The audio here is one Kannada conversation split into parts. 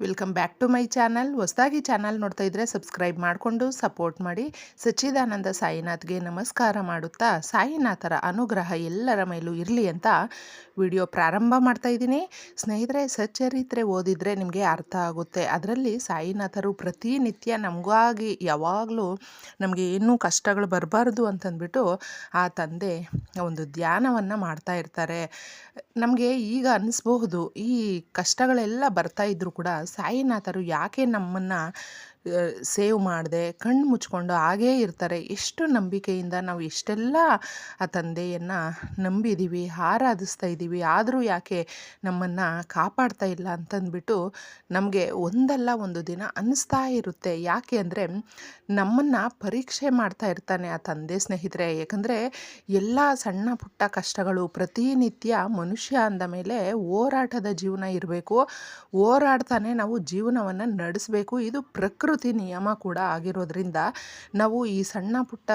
Welcome back to my channel ಹೊಸದಾಗಿ ಚಾನಲ್ ನೋಡ್ತಾ ಇದ್ದರೆ ಸಬ್ಸ್ಕ್ರೈಬ್ ಮಾಡಿಕೊಂಡು ಸಪೋರ್ಟ್ ಮಾಡಿ. ಸಚ್ಚಿದಾನಂದ ಸಾಯಿನಾಥ್ಗೆ ನಮಸ್ಕಾರ ಮಾಡುತ್ತಾ, ಸಾಯಿನಾಥರ ಅನುಗ್ರಹ ಎಲ್ಲರ ಮೇಲೂ ಇರಲಿ ಅಂತ ವಿಡಿಯೋ ಪ್ರಾರಂಭ ಮಾಡ್ತಾ ಇದ್ದೀನಿ. ಸ್ನೇಹಿತರೆ, ಸಚ್ಚರಿತ್ರೆ ಓದಿದರೆ ನಿಮಗೆ ಅರ್ಥ ಆಗುತ್ತೆ. ಅದರಲ್ಲಿ ಸಾಯಿನಾಥರು ಪ್ರತಿನಿತ್ಯ ನಮಗಾಗಿ ಯಾವಾಗಲೂ ನಮಗೆ ಏನೂ ಕಷ್ಟಗಳು ಬರಬಾರ್ದು ಅಂತಂದ್ಬಿಟ್ಟು ಆ ತಂದೆ ಒಂದು ಧ್ಯಾನವನ್ನು ಮಾಡ್ತಾ ಇರ್ತಾರೆ. ನಮಗೆ ಈಗ ಅನ್ನಿಸ್ಬಹುದು ಈ ಕಷ್ಟಗಳೆಲ್ಲ ಬರ್ತಾ ಇದ್ದರೂ ಕೂಡ ಸಾಯಿನಾಥರು ಯಾಕೆ ನಮ್ಮನ್ನು ಸೇವ್ ಮಾಡದೆ, ಕಣ್ಣು ಮುಚ್ಕೊಂಡು ಹಾಗೇ ಇರ್ತಾರೆ. ಎಷ್ಟು ನಂಬಿಕೆಯಿಂದ ನಾವು ಎಷ್ಟೆಲ್ಲ ಆ ತಂದೆಯನ್ನು ನಂಬಿದ್ದೀವಿ ಆರಾಧಿಸ್ತಾ ಇದ್ದೀವಿ ಆದರೂ ಯಾಕೆ ನಮ್ಮನ್ನು ಕಾಪಾಡ್ತಾ ಇಲ್ಲ ಅಂತಂದ್ಬಿಟ್ಟು ನಮಗೆ ಒಂದಲ್ಲ ಒಂದು ದಿನ ಅನ್ನಿಸ್ತಾ ಇರುತ್ತೆ. ಯಾಕೆ ಅಂದರೆ ನಮ್ಮನ್ನು ಪರೀಕ್ಷೆ ಮಾಡ್ತಾ ಇರ್ತಾನೆ ಆ ತಂದೆ ಸ್ನೇಹಿತರೆ. ಯಾಕಂದರೆ ಎಲ್ಲ ಸಣ್ಣ ಪುಟ್ಟ ಕಷ್ಟಗಳು ಪ್ರತಿನಿತ್ಯ ಮನುಷ್ಯ ಅಂದ ಮೇಲೆ ಹೋರಾಟದ ಜೀವನ ಇರಬೇಕು. ಹೋರಾಡ್ತಾನೆ ನಾವು ಜೀವನವನ್ನು ನಡೆಸಬೇಕು. ಇದು ಪ್ರಕೃತಿ ಪ್ರಕೃತಿ ನಿಯಮ ಕೂಡ ಆಗಿರೋದ್ರಿಂದ ನಾವು ಈ ಸಣ್ಣ ಪುಟ್ಟ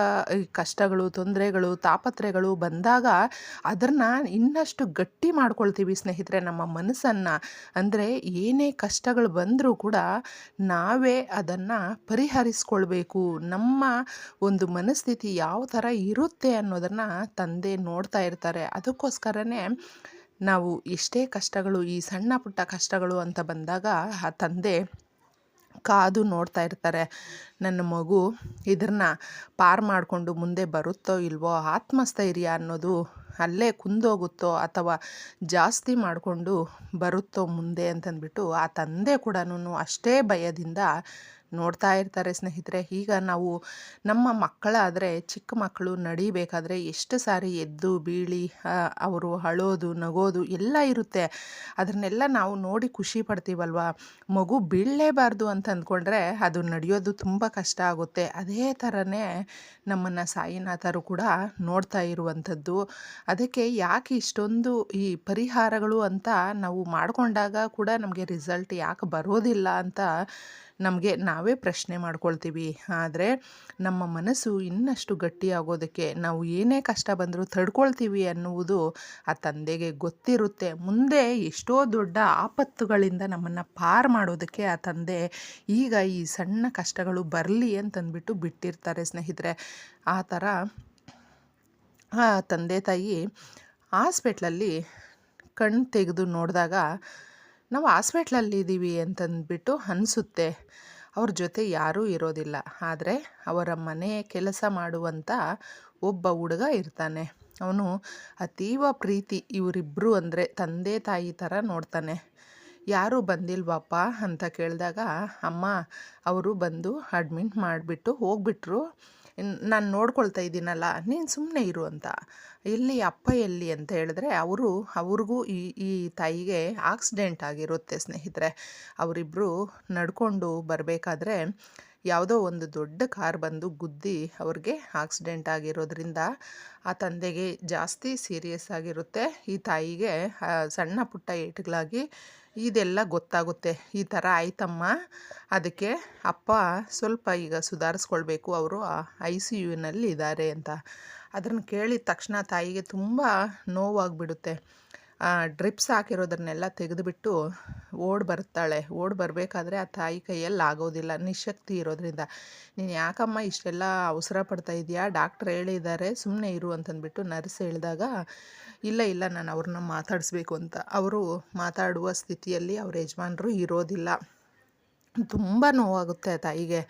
ಕಷ್ಟಗಳು, ತೊಂದರೆಗಳು ತಾಪತ್ರೆಗಳು ಬಂದಾಗ ಅದನ್ನು ಇನ್ನಷ್ಟು ಗಟ್ಟಿ ಮಾಡ್ಕೊಳ್ತೀವಿ ಸ್ನೇಹಿತರೆ ನಮ್ಮ ಮನಸ್ಸನ್ನು. ಅಂದರೆ ಏನೇ ಕಷ್ಟಗಳು ಬಂದರೂ ಕೂಡ ನಾವೇ ಅದನ್ನು ಪರಿಹರಿಸ್ಕೊಳ್ಬೇಕು. ನಮ್ಮ ಒಂದು ಮನಸ್ಥಿತಿ ಯಾವ ಥರ ಇರುತ್ತೆ ಅನ್ನೋದನ್ನು ತಂದೆ ನೋಡ್ತಾ ಇರ್ತಾರೆ. ಅದಕ್ಕೋಸ್ಕರನೇ ನಾವು ಎಷ್ಟೇ ಕಷ್ಟಗಳು, ಈ ಸಣ್ಣ ಪುಟ್ಟ ಕಷ್ಟಗಳು ಅಂತ ಬಂದಾಗ ಆ ತಂದೆ ಕಾದು ನೋಡ್ತಾ ಇರ್ತಾರೆ. ನನ್ನ ಮಗು ಇದನ್ನ ಪಾರ್ ಮಾಡಿಕೊಂಡು ಮುಂದೆ ಬರುತ್ತೋ ಇಲ್ವೋ, ಆತ್ಮಸ್ಥೈರ್ಯ ಅನ್ನೋದು ಅಲ್ಲೇ ಕುಂದೋಗುತ್ತೋ ಅಥವಾ ಜಾಸ್ತಿ ಮಾಡಿಕೊಂಡು ಬರುತ್ತೋ ಮುಂದೆ ಅಂತಂದ್ಬಿಟ್ಟು ಆ ತಂದೆ ಕೂಡ ಅಷ್ಟೇ ಭಯದಿಂದ ನೋಡ್ತಾ ಇರ್ತಾರೆ ಸ್ನೇಹಿತರೆ. ಈಗ ನಾವು ನಮ್ಮ ಮಕ್ಕಳಾದರೆ ಚಿಕ್ಕ ಮಕ್ಕಳು ನಡಿಬೇಕಾದ್ರೆ ಎಷ್ಟು ಸಾರಿ ಎದ್ದು, ಬೀಳಿ ಅವರು ಅಳೋದು, ನಗೋದು ಎಲ್ಲ ಇರುತ್ತೆ. ಅದನ್ನೆಲ್ಲ ನಾವು ನೋಡಿ ಖುಷಿ ಪಡ್ತೀವಲ್ವ? ಮಗು ಬೀಳಲೇಬಾರ್ದು ಅಂತ ಅಂದ್ಕೊಂಡ್ರೆ ಅದು ನಡೆಯೋದು ತುಂಬ ಕಷ್ಟ ಆಗುತ್ತೆ. ಅದೇ ಥರನೇ ನಮ್ಮನ್ನು ಸಾಯಿನಾಥರು ಕೂಡ ನೋಡ್ತಾ ಇರುವಂಥದ್ದು. ಅದಕ್ಕೆ ಯಾಕೆ ಇಷ್ಟೊಂದು ಈ ಪರಿಹಾರಗಳು ಅಂತ ನಾವು ಮಾಡಿಕೊಂಡಾಗ ಕೂಡ ನಮಗೆ ರಿಸಲ್ಟ್ ಯಾಕೆ ಬರೋದಿಲ್ಲ ಅಂತ ನಮಗೆ ನಾವೇ ಪ್ರಶ್ನೆ ಮಾಡ್ಕೊಳ್ತೀವಿ. ಆದರೆ ನಮ್ಮ ಮನಸ್ಸು ಇನ್ನಷ್ಟು ಗಟ್ಟಿಯಾಗೋದಕ್ಕೆ ನಾವು ಏನೇ ಕಷ್ಟ ಬಂದರೂ ತಡ್ಕೊಳ್ತೀವಿ ಅನ್ನುವುದು ಆ ತಂದೆಗೆ ಗೊತ್ತಿರುತ್ತೆ. ಮುಂದೆ ಎಷ್ಟೋ ದೊಡ್ಡ ಆಪತ್ತುಗಳಿಂದ ನಮ್ಮನ್ನು ಪಾರ್ ಮಾಡೋದಕ್ಕೆ ಆ ತಂದೆ ಈಗ ಈ ಸಣ್ಣ ಕಷ್ಟಗಳು ಬರಲಿ ಅಂತಂದ್ಬಿಟ್ಟು ಬಿಟ್ಟಿರ್ತಾರೆ ಸ್ನೇಹಿತರೆ. ಆ ಥರ ಆ ತಂದೆ ತಾಯಿ ಹಾಸ್ಪಿಟ್ಲಲ್ಲಿ ಕಣ್ಣು ತೆಗೆದು ನೋಡಿದಾಗ ನಾವು ಹಾಸ್ಪಿಟ್ಲಲ್ಲಿ ಇದ್ದೀವಿ ಅಂತಂದ್ಬಿಟ್ಟು ಅನಿಸುತ್ತೆ. ಅವ್ರ ಜೊತೆ ಯಾರೂ ಇರೋದಿಲ್ಲ. ಆದರೆ ಅವರ ಮನೆ ಕೆಲಸ ಮಾಡುವಂಥ ಒಬ್ಬ ಹುಡುಗ ಇರ್ತಾನೆ. ಅವನು ಅತೀವ ಪ್ರೀತಿ ಇವರಿಬ್ಬರು ಅಂದರೆ ತಂದೆ ತಾಯಿ ಥರ ನೋಡ್ತಾನೆ. ಯಾರೂ ಬಂದಿಲ್ವಪ್ಪ ಅಂತ ಕೇಳಿದಾಗ, ಅಮ್ಮ, ಅವರು ಬಂದು ಅಡ್ಮಿಟ್ ಮಾಡಿಬಿಟ್ಟು ಹೋಗ್ಬಿಟ್ರು. ನಾನು ನೋಡ್ಕೊಳ್ತಾ ಇದ್ದೀನಲ್ಲ, ನೀನು ಸುಮ್ಮನೆ ಇರು ಅಂತ. ಎಲ್ಲಿ ಅಪ್ಪ ಎಲ್ಲಿ ಅಂತ ಹೇಳಿದ್ರೆ, ಅವರು, ಅವ್ರಿಗೂ ಈ ಈ ತಾಯಿಗೆ ಆಕ್ಸಿಡೆಂಟ್ ಆಗಿರುತ್ತೆ ಸ್ನೇಹಿತರೆ. ಅವರಿಬ್ಬರು ನಡ್ಕೊಂಡು ಬರಬೇಕಾದ್ರೆ ಯಾವುದೋ ಒಂದು ದೊಡ್ಡ ಕಾರ್ ಬಂದು ಗುದ್ದಿ ಅವ್ರಿಗೆ ಆಕ್ಸಿಡೆಂಟ್ ಆಗಿರೋದ್ರಿಂದ ಆ ತಂದೆಗೆ ಜಾಸ್ತಿ ಸೀರಿಯಸ್ ಆಗಿರುತ್ತೆ. ಈ ತಾಯಿಗೆ ಸಣ್ಣ ಪುಟ್ಟ ಏಟುಗಳಾಗಿ ಇದೆಲ್ಲ ಗೊತ್ತಾಗುತ್ತೆ. ಈ ಥರ ಆಯ್ತಮ್ಮ. ಅದಕ್ಕೆ ಅಪ್ಪ ಸ್ವಲ್ಪ ಈಗ ಸುಧಾರಿಸ್ಕೊಳ್ಬೇಕು. ಅವರು ಐ ಸಿ ಯುನಲ್ಲಿ ಇದ್ದಾರೆ ಅಂತ. ಅದನ್ನು ಕೇಳಿದ ತಕ್ಷಣ ತಾಯಿಗೆ ತುಂಬ ನೋವಾಗಿಬಿಡುತ್ತೆ. ಡ್ರಿಪ್ಸ್ ಹಾಕಿರೋದನ್ನೆಲ್ಲ ತೆಗೆದುಬಿಟ್ಟು ಓಡಿ ಬರ್ತಾಳೆ. ಓಡಿ ಬರಬೇಕಾದ್ರೆ ಆ ತಾಯಿ ಕೈಯಲ್ಲಿ ಆಗೋದಿಲ್ಲ. ನಿಶಕ್ತಿ ಇರೋದ್ರಿಂದ. ನೀನು ಯಾಕಮ್ಮ ಇಷ್ಟೆಲ್ಲ ಅವಸರ ಪಡ್ತಾ ಇದೆಯಾ ಡಾಕ್ಟ್ರ್ ಹೇಳಿದ್ದಾರೆ. ಸುಮ್ಮನೆ ಇರು ಅಂತಂದ್ಬಿಟ್ಟು ನರ್ಸ್ ಹೇಳಿದಾಗ, ಇಲ್ಲ ಇಲ್ಲ, ನಾನು ಅವ್ರನ್ನ ಮಾತಾಡಿಸ್ಬೇಕು ಅಂತ. ಅವರು ಮಾತಾಡುವ ಸ್ಥಿತಿಯಲ್ಲಿ ಅವ್ರ ಯಜಮಾನರು ಇರೋದಿಲ್ಲ. ತುಂಬ ನೋವಾಗುತ್ತೆ ತಾಯಿಗೆ.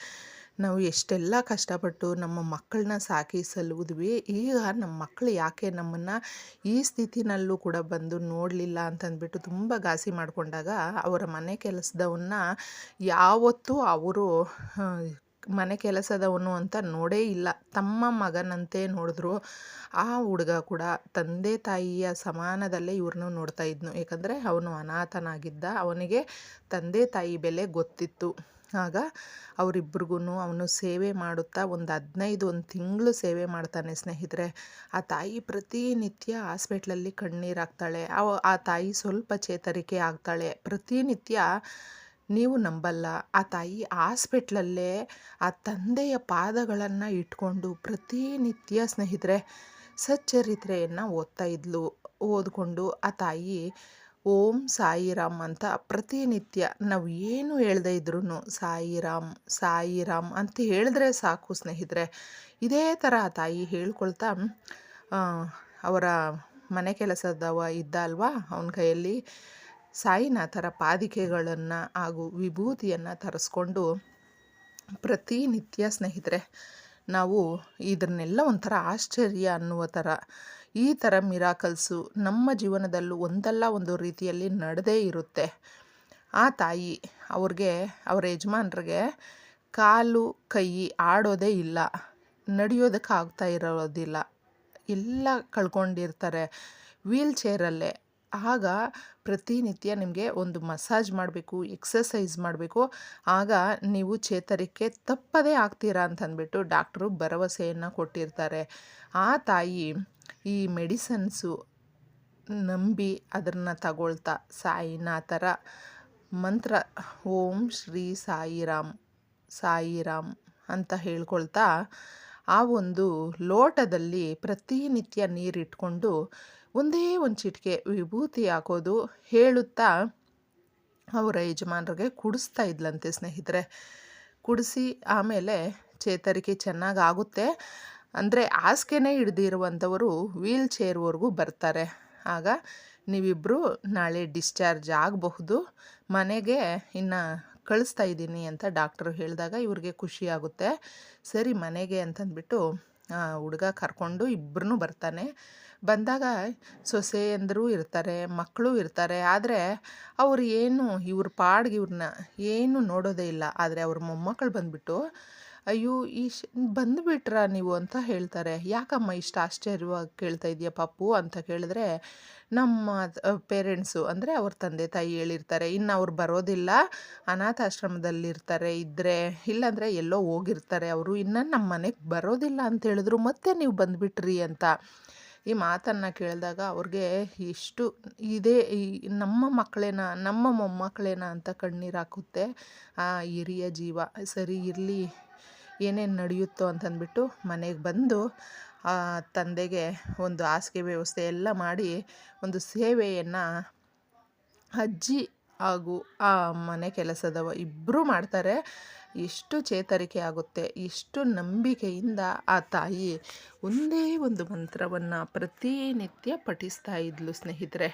ನಾವು ಎಷ್ಟೆಲ್ಲ ಕಷ್ಟಪಟ್ಟು ನಮ್ಮ ಮಕ್ಕಳನ್ನ ಸಾಕಿ ಸಲುವುದ್ವಿ ಈಗ ನಮ್ಮ ಮಕ್ಕಳು ಯಾಕೆ ನಮ್ಮನ್ನು ಈ ಸ್ಥಿತಿನಲ್ಲೂ ಕೂಡ ಬಂದು ನೋಡಲಿಲ್ಲ ಅಂತಂದ್ಬಿಟ್ಟು ತುಂಬ ಘಾಸಿ ಮಾಡಿಕೊಂಡಾಗ ಅವರ ಮನೆ ಕೆಲಸದವನ್ನ ಯಾವತ್ತೂ ಅವರು ಮನೆ ಕೆಲಸದವನು ಅಂತ ನೋಡೇ ಇಲ್ಲ. ತಮ್ಮ ಮಗನಂತೆ ನೋಡಿದ್ರು. ಆ ಹುಡುಗ ಕೂಡ ತಂದೆ ತಾಯಿಯ ಸಮಾನದಲ್ಲೇ ಇವ್ರನ್ನೂ ನೋಡ್ತಾ ಇದ್ನು. ಯಾಕಂದರೆ ಅವನು ಅನಾಥನಾಗಿದ್ದ. ಅವನಿಗೆ ತಂದೆ ತಾಯಿ ಬೆಲೆ ಗೊತ್ತಿತ್ತು. ಆಗ ಅವರಿಬ್ರಿಗೂ ಅವನು ಸೇವೆ ಮಾಡುತ್ತಾ ಒಂದು ಹದಿನೈದು, ಒಂದು ತಿಂಗಳು ಸೇವೆ ಮಾಡ್ತಾನೆ ಸ್ನೇಹಿತರೆ. ಆ ತಾಯಿ ಪ್ರತಿನಿತ್ಯ ಹಾಸ್ಪಿಟ್ಲಲ್ಲಿ ಕಣ್ಣೀರಾಗ್ತಾಳೆ ಆ ತಾಯಿ ಸ್ವಲ್ಪ ಚೇತರಿಕೆ ಆಗ್ತಾಳೆ. ಪ್ರತಿನಿತ್ಯ ನೀವು ನಂಬಲ್ಲ. ಆ ತಾಯಿ ಹಾಸ್ಪಿಟ್ಲಲ್ಲೇ ಆ ತಂದೆಯ ಪಾದಗಳನ್ನು ಇಟ್ಕೊಂಡು ಪ್ರತಿನಿತ್ಯ ಸ್ನೇಹಿತರೆ, ಸಚ್ಚರಿತ್ರೆಯನ್ನು ಓದ್ತಾ ಇದ್ಲು. ಓದ್ಕೊಂಡು ಆ ತಾಯಿ, ಓಂ ಸಾಯಿರಾಮ್ ಅಂತ ಪ್ರತಿನಿತ್ಯ ನಾವು ಏನು ಹೇಳ್ದೆ ಇದ್ರೂ ಸಾಯಿರಾಮ್ ಸಾಯಿರಾಮ್ ಅಂತ ಹೇಳಿದ್ರೆ ಸಾಕು ಸ್ನೇಹಿತರೆ. ಇದೇ ಥರ ಆ ತಾಯಿ ಹೇಳ್ಕೊಳ್ತಾ ಅವರ ಮನೆ ಕೆಲಸದವ ಇದ್ದ ಅಲ್ವಾ? ಅವನ ಕೈಯಲ್ಲಿ ಸಾಯಿನಾಥರ ಪಾದಿಕೆಗಳನ್ನು ಹಾಗೂ ವಿಭೂತಿಯನ್ನು ತರಿಸ್ಕೊಂಡು ಪ್ರತಿನಿತ್ಯ ಸ್ನೇಹಿತರೆ, ನಾವು ಇದನ್ನೆಲ್ಲ ಒಂಥರ ಆಶ್ಚರ್ಯ ಅನ್ನುವ ಥರ, ಈ ಥರ ಮಿರಾಕಲ್ಸು ನಮ್ಮ ಜೀವನದಲ್ಲೂ ಒಂದಲ್ಲ ಒಂದು ರೀತಿಯಲ್ಲಿ ನಡೆದೇ ಇರುತ್ತೆ. ಆ ತಾಯಿ ಅವ್ರಿಗೆ, ಅವರ ಯಜಮಾನ್ರಿಗೆ ಕಾಲು, ಕೈ ಆಡೋದೇ ಇಲ್ಲ ನಡೆಯೋದಕ್ಕೆ ಆಗ್ತಾ ಇರೋದಿಲ್ಲ. ಎಲ್ಲ ಕಳ್ಕೊಂಡಿರ್ತಾರೆ, ವೀಲ್ ಚೇರಲ್ಲೇ. ಆಗ ಪ್ರತಿನಿತ್ಯ ನಿಮಗೆ ಒಂದು ಮಸಾಜ್ ಮಾಡಬೇಕು ಎಕ್ಸಸೈಸ್ ಮಾಡಬೇಕು. ಆಗ ನೀವು ಚೇತರಿಕೆ ತಪ್ಪದೇ ಆಗ್ತೀರಾ ಅಂತಂದ್ಬಿಟ್ಟು ಡಾಕ್ಟ್ರು ಭರವಸೆಯನ್ನು ಕೊಟ್ಟಿರ್ತಾರೆ. ಆ ತಾಯಿ ಈ ಮೆಡಿಸನ್ಸು ನಂಬಿ ಅದನ್ನು ತಗೊಳ್ತಾ ಸಾಯಿನಾಥರ ಮಂತ್ರ, ಓಂ ಶ್ರೀ ಸಾಯಿರಾಮ್ ಸಾಯಿರಾಮ್ ಅಂತ ಹೇಳ್ಕೊಳ್ತಾ ಆ ಒಂದು ಲೋಟದಲ್ಲಿ ಪ್ರತಿನಿತ್ಯ ನೀರಿಟ್ಕೊಂಡು ಒಂದೇ ಒಂದು ಚಿಟಿಕೆ ವಿಭೂತಿ ಹಾಕೋದು ಹೇಳುತ್ತಾ ಅವರ ಯಜಮಾನರಿಗೆ ಕುಡಿಸ್ತಾ ಇದ್ಲಂತೆ ಸ್ನೇಹಿತರೆ. ಕುಡಿಸಿ ಆಮೇಲೆ ಚೇತರಿಕೆ ಚೆನ್ನಾಗಿ ಆಗುತ್ತೆ ಅಂದರೆ ಹಾಸಿಗೆನೇ ಹಿಡ್ದಿರುವಂಥವರು ವೀಲ್ ಚೇರ್ವರೆಗೂ ಬರ್ತಾರೆ. ಆಗ ನೀವಿಬ್ಬರು ನಾಳೆ ಡಿಸ್ಚಾರ್ಜ್ ಆಗಬಹುದು. ಮನೆಗೆ ಇನ್ನು ಕಳಿಸ್ತಾ ಇದ್ದೀನಿ ಅಂತ ಡಾಕ್ಟ್ರು ಹೇಳಿದಾಗ ಇವ್ರಿಗೆ ಖುಷಿಯಾಗುತ್ತೆ ಸರಿ ಮನೆಗೆ ಅಂತಂದ್ಬಿಟ್ಟು ಹುಡುಗ ಕರ್ಕೊಂಡು ಇಬ್ಬರೂ ಬರ್ತಾನೆ. ಬಂದಾಗ ಸೊಸೆಯಂದರು ಇರ್ತಾರೆ, ಮಕ್ಕಳು ಇರ್ತಾರೆ, ಆದರೆ ಅವ್ರು ಏನು ಇವ್ರ ಪಾಡ್ಗೆ ಇವ್ರನ್ನ ಏನು ನೋಡೋದೇ ಇಲ್ಲ. ಆದರೆ ಅವ್ರ ಮೊಮ್ಮಕ್ಕಳು ಬಂದುಬಿಟ್ಟು, ಅಯ್ಯೋ, ಈ ಬಂದುಬಿಟ್ರಾ ನೀವು? ಅಂತ ಹೇಳ್ತಾರೆ. ಯಾಕಮ್ಮ ಇಷ್ಟು ಆಶ್ಚರ್ಯವಾಗಿ ಕೇಳ್ತಾ ಇದೆಯಾ ಪಪ್ಪು ಅಂತ ಕೇಳಿದ್ರೆ, ನಮ್ಮ ಪೇರೆಂಟ್ಸು ಅಂದರೆ ಅವ್ರ ತಂದೆ ತಾಯಿ ಹೇಳಿರ್ತಾರೆ. ಇನ್ನು ಅವ್ರು ಬರೋದಿಲ್ಲ. ಅನಾಥಾಶ್ರಮದಲ್ಲಿರ್ತಾರೆ ಇದ್ದರೆ ಇಲ್ಲಾಂದರೆ ಎಲ್ಲೋ ಹೋಗಿರ್ತಾರೆ ಅವರು. ಇನ್ನು ನಮ್ಮ ಮನೆಗೆ ಬರೋದಿಲ್ಲ ಅಂತ ಹೇಳಿದ್ರು, ಮತ್ತೆ ನೀವು ಬಂದುಬಿಟ್ರಿ ಅಂತ. ಈ ಮಾತನ್ನು ಕೇಳಿದಾಗ ಅವ್ರಿಗೆ ಎಷ್ಟು ಇದೇ ನಮ್ಮ ಮಕ್ಕಳೇನ ನಮ್ಮ ಮೊಮ್ಮಕ್ಕಳೇನ ಅಂತ ಕಣ್ಣೀರು ಹಾಕುತ್ತೆ. ಆ ಹಿರಿಯ ಜೀವ, ಸರಿ ಇರಲಿ, ಏನೇನು ನಡೆಯುತ್ತೋ ಅಂತಂದ್ಬಿಟ್ಟು ಮನೆಗೆ ಬಂದು ತಂದೆಗೆ ಒಂದು ಹಾಸಿಗೆ ವ್ಯವಸ್ಥೆ ಎಲ್ಲ ಮಾಡಿ ಒಂದು ಸೇವೆಯನ್ನು ಅಜ್ಜಿ ಹಾಗೂ ಆ ಮನೆ ಕೆಲಸದವ ಇಬ್ಬರೂ ಮಾಡ್ತಾರೆ. ಎಷ್ಟು ಚೇತರಿಕೆ ಆಗುತ್ತೆ ಎಷ್ಟು ನಂಬಿಕೆಯಿಂದ ಆ ತಾಯಿ ಒಂದೇ ಒಂದು ಮಂತ್ರವನ್ನು ಪ್ರತಿನಿತ್ಯ ಪಠಿಸ್ತಾ ಇದ್ಲು ಸ್ನೇಹಿತರೆ.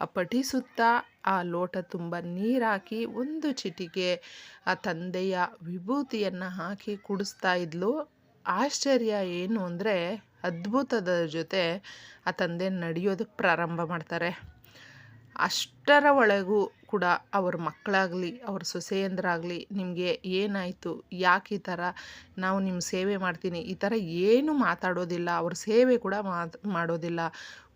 ಆ ಪಠಿಸುತ್ತಾ ಆ ಲೋಟ ತುಂಬ ನೀರಾಕಿ ಒಂದು ಚಿಟಿಕೆ ಆ ತಂದೆಯ ವಿಭೂತಿಯನ್ನು ಹಾಕಿ ಕುಡಿಸ್ತಾ ಇದ್ಲು. ಆಶ್ಚರ್ಯ ಏನು ಅಂದರೆ ಅದ್ಭುತದ ಜೊತೆ ಆ ತಂದೆ ನಡೆಯೋದಕ್ಕೆ ಪ್ರಾರಂಭ ಮಾಡ್ತಾರೆ. ಅಷ್ಟರ ಒಳಗೂ ಕೂಡ ಅವ್ರ ಮಕ್ಕಳಾಗಲಿ, ಅವ್ರ ಸೊಸೆಯಂದ್ರಾಗಲಿ ನಿಮಗೆ ಏನಾಯಿತು, ಯಾಕೆ ಈ ಥರ ನಾವು ನಿಮ್ಮ ಸೇವೆ ಮಾಡ್ತೀನಿ, ಈ ಥರ ಏನು ಮಾತಾಡೋದಿಲ್ಲ, ಅವ್ರ ಸೇವೆ ಕೂಡ ಮಾಡೋದಿಲ್ಲ.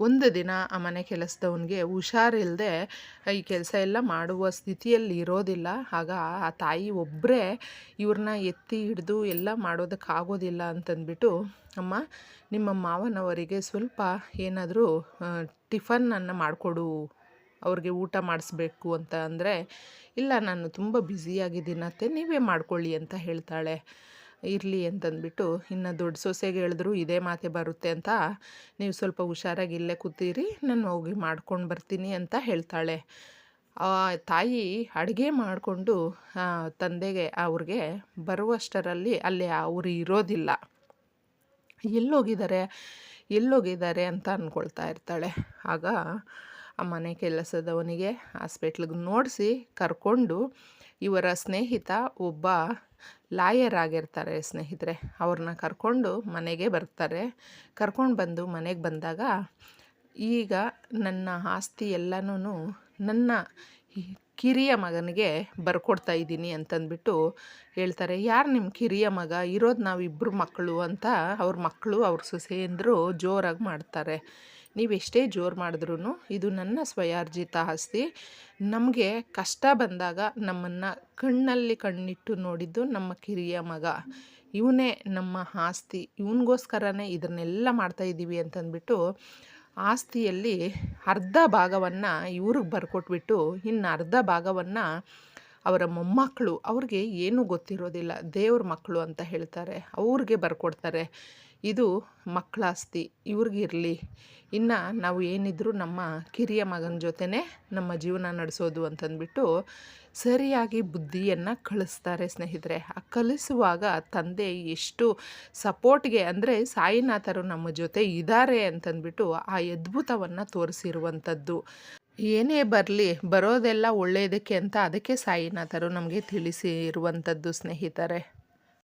ಒಂದು ದಿನ ಆ ಮನೆ ಕೆಲಸದವನಿಗೆ ಹುಷಾರಿಲ್ಲದೆ ಈ ಕೆಲಸ ಎಲ್ಲ ಮಾಡುವ ಸ್ಥಿತಿಯಲ್ಲಿ ಇರೋದಿಲ್ಲ. ಆಗ ಆ ತಾಯಿ ಒಬ್ಬರೇ ಇವ್ರನ್ನ ಎತ್ತಿ ಹಿಡಿದು ಎಲ್ಲ ಮಾಡೋದಕ್ಕಾಗೋದಿಲ್ಲ ಅಂತಂದ್ಬಿಟ್ಟು, ಅಮ್ಮ, ನಿಮ್ಮ ಮಾವನವರಿಗೆ ಸ್ವಲ್ಪ ಏನಾದರೂ ಟಿಫನ್ನನ್ನು ಮಾಡಿಕೊಡು ಅವ್ರಿಗೆ ಊಟ ಮಾಡಿಸ್ಬೇಕು ಅಂತ ಅಂದರೆ, ಇಲ್ಲ, ನಾನು ತುಂಬ ಬ್ಯುಸಿಯಾಗಿದ್ದೀನಿ ಅತ್ತೆ, ನೀವೇ ಮಾಡ್ಕೊಳ್ಳಿ ಅಂತ ಹೇಳ್ತಾಳೆ. ಇರಲಿ ಅಂತಂದ್ಬಿಟ್ಟು, ಇನ್ನು ದೊಡ್ಡ ಸೊಸೆಗೆ ಹೇಳಿದ್ರು ಇದೇ ಮಾತೆ ಬರುತ್ತೆ ಅಂತ, ನೀವು ಸ್ವಲ್ಪ ಹುಷಾರಾಗಿ ಇಲ್ಲೇ ಕೂತೀರಿ, ನಾನು ಹೋಗಿ ಮಾಡ್ಕೊಂಡು ಬರ್ತೀನಿ ಅಂತ ಹೇಳ್ತಾಳೆ. ಆ ತಾಯಿ ಅಡುಗೆ ಮಾಡಿಕೊಂಡು ತಂದೆಗೆ ಅವ್ರಿಗೆ ಬರುವಷ್ಟರಲ್ಲಿ ಅಲ್ಲಿ ಅವರು ಇರೋದಿಲ್ಲ. ಎಲ್ಲೋಗಿದ್ದಾರೆ ಎಲ್ಲೋಗಿದ್ದಾರೆ ಅಂತ ಅಂದ್ಕೊಳ್ತಾ ಇರ್ತಾಳೆ. ಆಗ ಆ ಮನೆ ಕೆಲಸದವನಿಗೆ ಹಾಸ್ಪಿಟ್ಲಿಗೆ ನೋಡಿಸಿ ಕರ್ಕೊಂಡು ಇವರ ಸ್ನೇಹಿತ ಒಬ್ಬ ಲಾಯರ್ ಆಗಿರ್ತಾರೆ ಸ್ನೇಹಿತರೆ. ಅವ್ರನ್ನ ಕರ್ಕೊಂಡು ಮನೆಗೆ ಬರ್ತಾರೆ. ಕರ್ಕೊಂಡು ಬಂದು ಮನೆಗೆ ಬಂದಾಗ ಈಗ ನನ್ನ ಆಸ್ತಿ ಎಲ್ಲನೂ ನನ್ನ ಕಿರಿಯ ಮಗನಿಗೆ ಬರ್ಕೊಡ್ತಾ ಇದ್ದೀನಿ ಅಂತಂದ್ಬಿಟ್ಟು ಹೇಳ್ತಾರೆ. ಯಾರು ನಿಮ್ಮ ಕಿರಿಯ ಮಗ? ಇರೋದು ನಾವಿಬ್ಬರು ಮಕ್ಕಳು ಅಂತ ಅವ್ರ ಮಕ್ಕಳು ಅವ್ರ ಸೊಸೆಯಂದರು ಜೋರಾಗಿ ಮಾಡ್ತಾರೆ. ನೀವು ಎಷ್ಟೇ ಜೋರು ಮಾಡಿದ್ರೂ ಇದು ನನ್ನ ಸ್ವಯಾರ್ಜಿತ ಆಸ್ತಿ. ನಮಗೆ ಕಷ್ಟ ಬಂದಾಗ ನಮ್ಮನ್ನು ಕಣ್ಣಲ್ಲಿ ಕಣ್ಣಿಟ್ಟು ನೋಡಿದ್ದು ನಮ್ಮ ಕಿರಿಯ ಮಗ. ಇವನೇ ನಮ್ಮ ಆಸ್ತಿ. ಇವನಿಗೋಸ್ಕರನೇ ಇದನ್ನೆಲ್ಲ ಮಾಡ್ತಾಯಿದ್ದೀವಿ ಅಂತಂದ್ಬಿಟ್ಟು ಆಸ್ತಿಯಲ್ಲಿ ಅರ್ಧ ಭಾಗವನ್ನು ಇವ್ರಿಗೆ ಬರ್ಕೊಟ್ಬಿಟ್ಟು ಇನ್ನು ಅರ್ಧ ಭಾಗವನ್ನು ಅವರ ಮೊಮ್ಮಕ್ಕಳು ಅವ್ರಿಗೆ ಏನೂ ಗೊತ್ತಿರೋದಿಲ್ಲ. ದೇವ್ರ ಮಕ್ಕಳು ಅಂತ ಹೇಳ್ತಾರೆ. ಅವ್ರಿಗೆ ಬರ್ಕೊಡ್ತಾರೆ. ಇದು ಮಕ್ಕಳ ಆಸ್ತಿ ಇವ್ರಿಗಿರಲಿ ಇನ್ನು ನಾವು ಏನಿದ್ರು ನಮ್ಮ ಕಿರಿಯ ಮಗನ ಜೊತೆನೇ ನಮ್ಮ ಜೀವನ ನಡೆಸೋದು ಅಂತಂದ್ಬಿಟ್ಟು ಸರಿಯಾಗಿ ಬುದ್ಧಿಯನ್ನು ಕಳಿಸ್ತಾರೆ ಸ್ನೇಹಿತರೆ. ಆ ಕಲಿಸುವಾಗ ತಂದೆ ಎಷ್ಟು ಸಪೋರ್ಟ್ಗೆ ಅಂದರೆ ಸಾಯಿನಾಥರು ನಮ್ಮ ಜೊತೆ ಇದ್ದಾರೆ ಅಂತಂದ್ಬಿಟ್ಟು ಆ ಅದ್ಭುತವನ್ನು ತೋರಿಸಿರುವಂಥದ್ದು. ಏನೇ ಬರಲಿ, ಬರೋದೆಲ್ಲ ಒಳ್ಳೆಯದಕ್ಕೆ ಅಂತ ಅದಕ್ಕೆ ಸಾಯಿನಾಥರು ನಮಗೆ ತಿಳಿಸಿರುವಂಥದ್ದು ಸ್ನೇಹಿತರೆ.